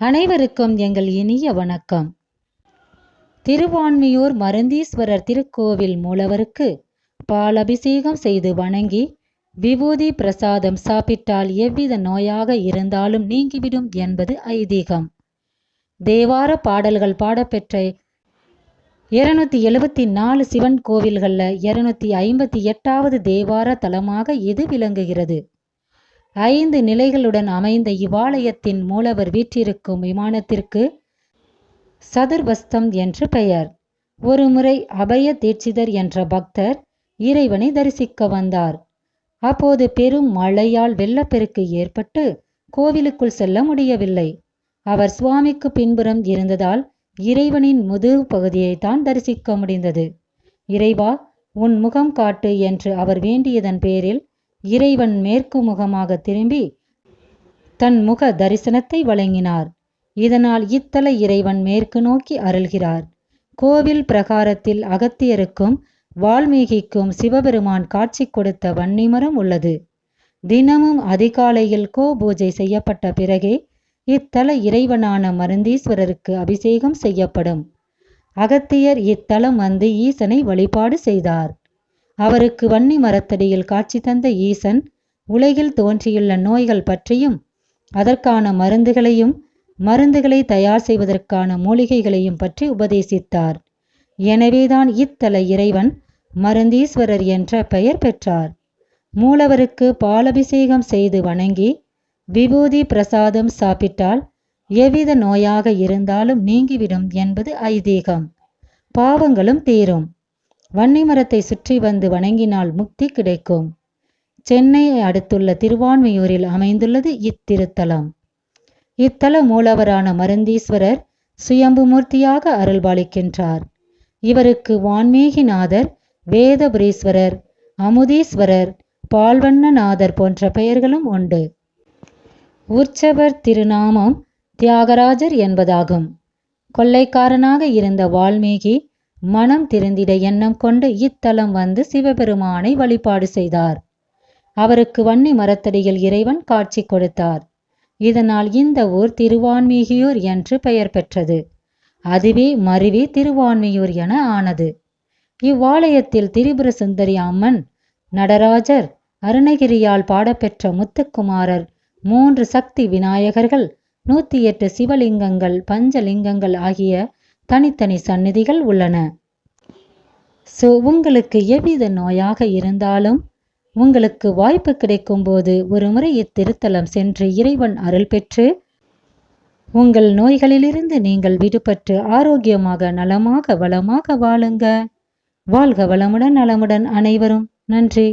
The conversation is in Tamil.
அனைவருக்கும் எங்கள் இனிய வணக்கம். திருவான்மியூர் மருந்தீஸ்வரர் திருக்கோவில் மூலவருக்கு பால் அபிஷேகம் செய்து வணங்கி விபூதி பிரசாதம் சாப்பிட்டால் எவ்வித நோயாக இருந்தாலும் நீங்கிவிடும் என்பது ஐதீகம். தேவார பாடல்கள் பாடப்பெற்ற இருநூத்தி எழுபத்தி நாலு சிவன் கோவில்களில் இருநூத்தி ஐம்பத்தி எட்டாவது தேவார தலமாக இது விளங்குகிறது. ஐந்து நிலைகளுடன் அமைந்த இவ்வாலயத்தின் மூலவர் வீற்றிருக்கும் விமானத்திற்கு சதுர்வஸ்தம் என்று பெயர். ஒருமுறை அபய தீட்சிதர் என்ற பக்தர் இறைவனை தரிசிக்க வந்தார். அப்போது பெரும் மழையால் வெள்ளப்பெருக்கு ஏற்பட்டு கோவிலுக்குள் செல்ல முடியவில்லை. அவர் சுவாமிக்கு பின்புறம் இருந்ததால் இறைவனின் முதுகு பகுதியை தான் தரிசிக்க முடிந்தது. இறைவா உன் முகம் காட்டு என்று அவர் வேண்டியதன் பேரில் இறைவன் மேற்கு முகமாக திரும்பி தன் முக தரிசனத்தை வழங்கினார். இதனால் இத்தல இறைவன் மேற்கு நோக்கி அருள்கிறார். கோவில் பிரகாரத்தில் அகத்தியருக்கும் வால்மீகிக்கும் சிவபெருமான் காட்சி கொடுத்த வன்னிமரம் உள்ளது. தினமும் அதிகாலையில் கோ பூஜை செய்யப்பட்ட பிறகே இத்தல இறைவனான மருந்தீஸ்வரருக்கு அபிஷேகம் செய்யப்படும். அகத்தியர் இத்தலம் வந்து ஈசனை வழிபாடு செய்தார். அவருக்கு வன்னி மரத்தடியில் காட்சி தந்த ஈசன் உலகில் தோன்றியுள்ள நோய்கள் பற்றியும் அதற்கான மருந்துகளையும் மருந்துகளை தயார் செய்வதற்கான மூலிகைகளையும் பற்றி உபதேசித்தார். எனவேதான் இத்தல இறைவன் மருந்தீஸ்வரர் என்ற பெயர் பெற்றார். மூலவருக்கு பாலபிஷேகம் செய்து வணங்கி விபூதி பிரசாதம் சாப்பிட்டால் எவ்வித நோயாக இருந்தாலும் நீங்கிவிடும் என்பது ஐதீகம். பாவங்களும் தீரும். வன்னை மரத்தை சுற்றி வந்து வணங்கினால் முக்தி கிடைக்கும். சென்னையை அடுத்துள்ள திருவான்மையூரில் அமைந்துள்ளது இத்திருத்தலம். இத்தல மூலவரான மருந்தீஸ்வரர் சுயம்புமூர்த்தியாக அருள்பாலிக்கின்றார். இவருக்கு வான்மீகிநாதர் வேதபுரீஸ்வரர் அமுதீஸ்வரர் பால்வண்ணநாதர் போன்ற பெயர்களும் உண்டு. உற்சவர் திருநாமம் தியாகராஜர் என்பதாகும். கொள்ளைக்காரனாக இருந்த வால்மீகி மனம் திருந்திட எண்ணம் கொண்டு இத்தலம் வந்து சிவபெருமானை வழிபாடு செய்தார். அவருக்கு வன்னி மரத்தடியில் இறைவன் காட்சி கொடுத்தார். இதனால் இந்த ஊர் திருவான்மீகியூர் என்று பெயர் பெற்றது. அதுவே மருவி திருவான்மியூர் என ஆனது. இவ்வாலயத்தில் திரிபுர சுந்தரி அம்மன் நடராஜர் அருணகிரியால் பாடப்பெற்ற முத்துக்குமாரர் மூன்று சக்தி விநாயகர்கள் நூத்தி எட்டு சிவலிங்கங்கள் பஞ்சலிங்கங்கள் ஆகிய தனித்தனி சந்நிதிகள் உள்ளன. ஸோ உங்களுக்கு எவ்வித நோயாக இருந்தாலும் உங்களுக்கு வாய்ப்பு கிடைக்கும் போது ஒரு முறை இத்திருத்தலம் சென்று இறைவன் அருள் பெற்று உங்கள் நோய்களிலிருந்து நீங்கள் விடுபட்டு ஆரோக்கியமாக நலமாக வளமாக வாழுங்க. வாழ்க வளமுடன் நலமுடன் அனைவரும். நன்றி.